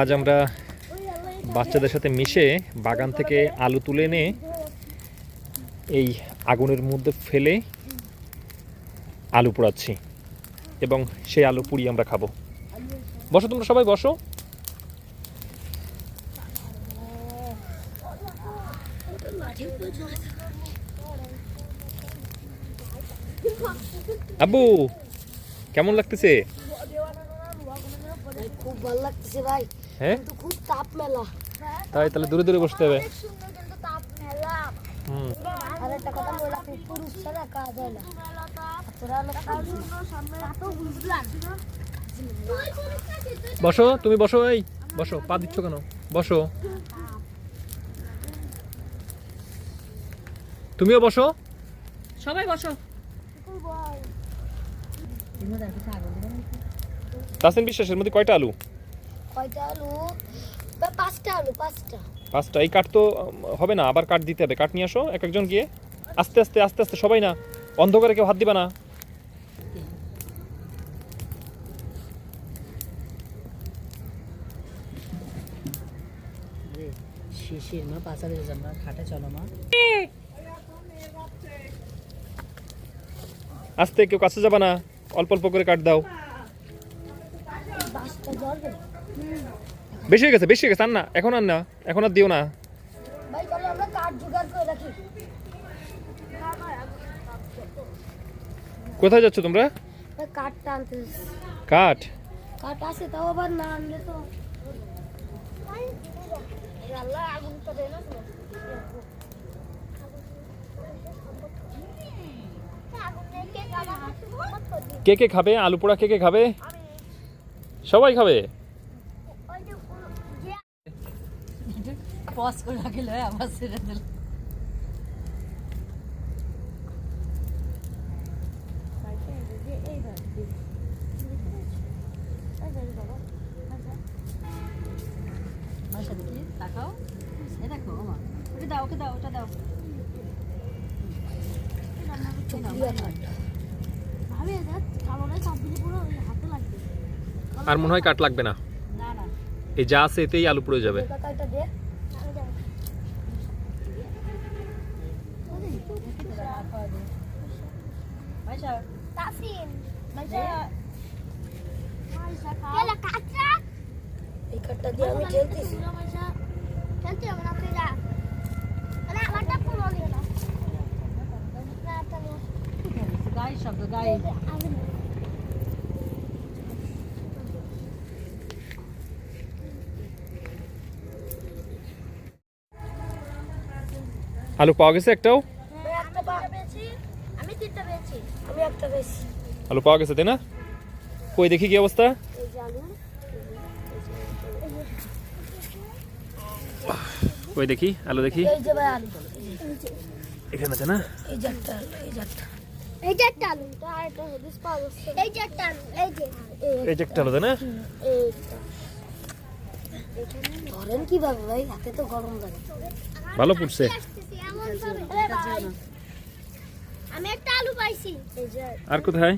আজ আমরা বাচ্চাদের সাথে মিশে বাগান থেকে আলু তুলে এনে এই আগুনের মধ্যে ফেলে আলু পোড়াচ্ছি এবং সেই আলু পুড়িয়ে আমরা খাব। বসো, তোমরা সবাই বসো। আব্বু, কেমন লাগতেছে? খুব ভালো লাগতেছে ভাই। হ্যাঁ? কিন্তু খুব তাপ মেলা। তাই তাহলে দূরে দূরে বসতে হবে। হুম। আর একটা কথা বলে রাখি পুরুষ ছাড়া কাজ হয় না। তোরা হলো বসো তুমি বসো এই বসো পা দিচ্ছ কেন? বসো। তুমিও বসো। সবাই বসো। তাসিন বিশ্বাসের মধ্যে কয়টা আলু? কয়টা আলু? বা পাঁচটা আলু পাঁচটা। পাঁচটা। এই কাঠ তো হবে না আবার কাঠ দিতে হবে। কাঠ নিয়ে আসো এক একজন গিয়ে। আস্তে আস্তে আস্তে আস্তে সবাই না। অন্ধকারে কেউ হাত দিবা না। শিশির মা পাশারে যান না খাটে চলো মা। আস্তে কেউ কাছে যাবা না। অল্প অল্প করে কাঠ দাও। বেশি হয়ে গেছে বেশি হয়ে গেছে আর না এখন আর না এখন আর দিও না। ভাই তাহলে আমরা কাঠ জোগাড় করে রাখি। কোথায় যাচ্ছ তোমরা। কাঠ কাঠ? আছে তাও আবার না আনলে তো। কে কে খাবে? আলু পোড়া কে কে খাবে? সবাই খাবে? পজ করে রাখিল আবার ছেড়ে আর মনে হয় কাঠ লাগবে না। না না। এই যা আছে এতেই আলু পড়ে যাবে। গায়ে শব্দ গায়ে আলু পাওয়া গেছে একটাও? আলু পাওয়া গেছে তাই না? কই দেখি কি অবস্থা? কই দেখি আলু দেখি? এখানে আছে না? এই যে একটা আলু এই যে একটা এই যে একটা আলু তো আর একটা হদিস পাওয়া যাচ্ছে এই যে একটা আলু এই যে এই যে একটা আলু তাই না? ধরেন কীভাবে ভাই হাতে তো গরম লাগে। ভালো পুড়ছে। আমি একটা আলু পাইছি। আর কোথায়?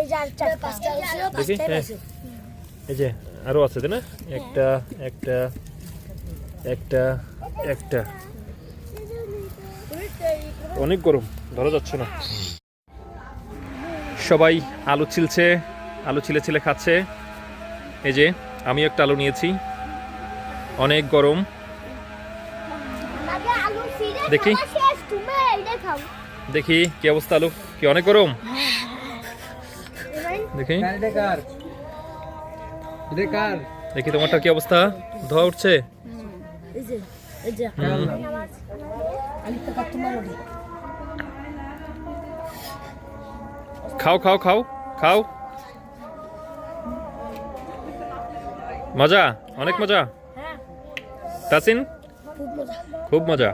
এই যে আর চার পাঁচটা আলু ছিল হ্যাঁ। পাইছি। এই যে আরও আছে না? একটা একটা একটা একটা। অনেক গরম ধরা যাচ্ছে না। সবাই আলু ছিলছে আলু ছিলে ছিলে খাচ্ছে। এই যে আমি একটা আলু নিয়েছি। অনেক গরম। আগে আলু সিরে দেখি। খাওয়া শেষ তুমি এইটা খাও দেখি কি অবস্থা আলু? কি অনেক গরম? দেখি। দেখি তোমারটা কি অবস্থা। ধোয়া উঠছে? খাও খাও খাও খাও। মজা? অনেক মজা? হ্যাঁ। তাসিন? খুব মজা। খুব মজা।